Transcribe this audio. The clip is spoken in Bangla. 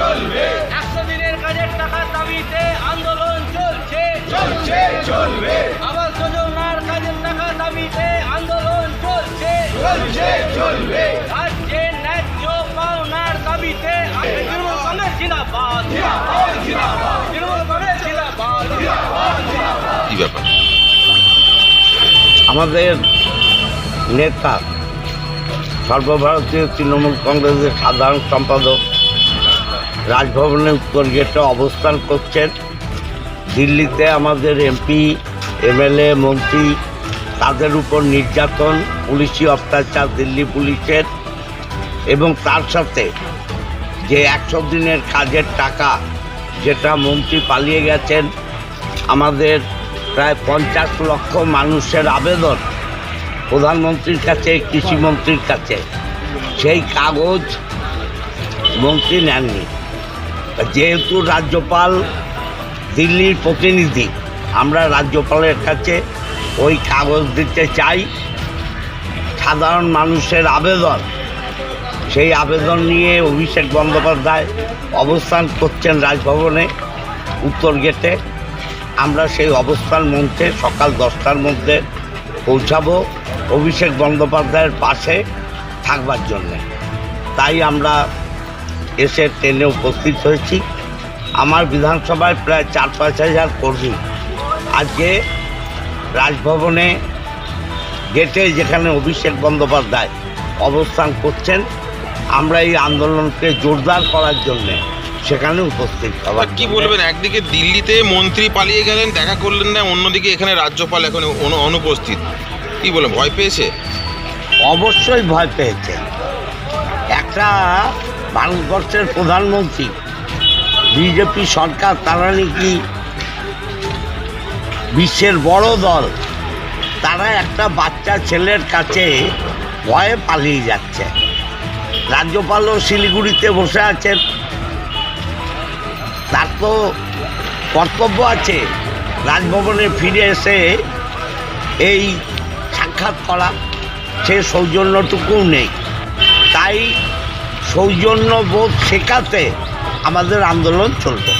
চলবে। একশো দিনের কাজের টাকার দাবিতে আন্দোলন চলছে। চলছে চলবে। আবাস যোজনার কাজের টাকার দাবিতে আন্দোলন চলছে। চলছে চলবে। রাজ্যের ন্যায্য পাওনার দাবিতে তৃণমূল কংগ্রেস জিন্দাবাদ। জিন্দাবাদ, জিন্দাবাদ, তৃণমূল কংগ্রেস জিন্দাবাদ। কি ব্যাপার? আমাদের নেতা সর্বভারতীয় তৃণমূল কংগ্রেসের সাধারণ সম্পাদক রাজভবনের উত্তর গেটে অবস্থান করছেন। দিল্লিতে আমাদের এমপি, এমএলএ, মন্ত্রী, তাদের উপর নির্যাতন, পুলিশি অত্যাচার দিল্লি পুলিশের এবং তার সাথে যে একশো দিনের কাজের টাকা যেটা মন্ত্রী পালিয়ে গেছেন, আমাদের প্রায় পঞ্চাশ লক্ষ মানুষের আবেদন প্রধানমন্ত্রীর কাছে কৃষিমন্ত্রীর কাছে। সেই কাগজ মন্ত্রী নেননি। যেহেতু রাজ্যপাল দিল্লির প্রতিনিধি, আমরা রাজ্যপালের কাছে ওই কাগজ দিতে চাই। সাধারণ মানুষের আবেদন, সেই আবেদন নিয়ে অভিষেক বন্দ্যোপাধ্যায় অবস্থান করছেন রাজভবনে, উত্তর গেটে। আমরা সেই অবস্থান মঞ্চে সকাল দশটার মধ্যে পৌঁছাবো অভিষেক বন্দ্যোপাধ্যায়ের পাশে থাকবার জন্যে। তাই আমরা এসে ট্রেনে উপস্থিত হয়েছি। আমার বিধানসভায় প্রায় চার পাঁচ হাজার কর্মী। আজকে রাজভবনে গেটে যেখানে অভিষেক বন্দ্যোপাধ্যায় অবস্থান করছেন আমরা এই আন্দোলনকে জোরদার করার জন্যে সেখানে উপস্থিত হবার কি বলবেন? একদিকে দিল্লিতে মন্ত্রী পালিয়ে গেলেন দেখা করলেন না অন্যদিকে এখানে রাজ্যপাল এখন অনু- অনুপস্থিত। কি বলে ভয় পেয়েছে? অবশ্যই ভয় পেয়েছে। একটা ভারতবর্ষের প্রধানমন্ত্রী। বিজেপি সরকার, তারা নাকি বিশ্বের বড় দল। তারা একটা বাচ্চা ছেলের কাছে ভয়ে পালিয়ে যাচ্ছে। রাজ্যপালও শিলিগুড়িতে বসে আছেন। তার তো কর্তব্য আছে রাজভবনে ফিরে এসে এই সাক্ষাৎ করা। সে সৌজন্যটুকুও নেই। তাই সৌজন্য বোধ শেখাতে আমাদের আন্দোলন চলবে।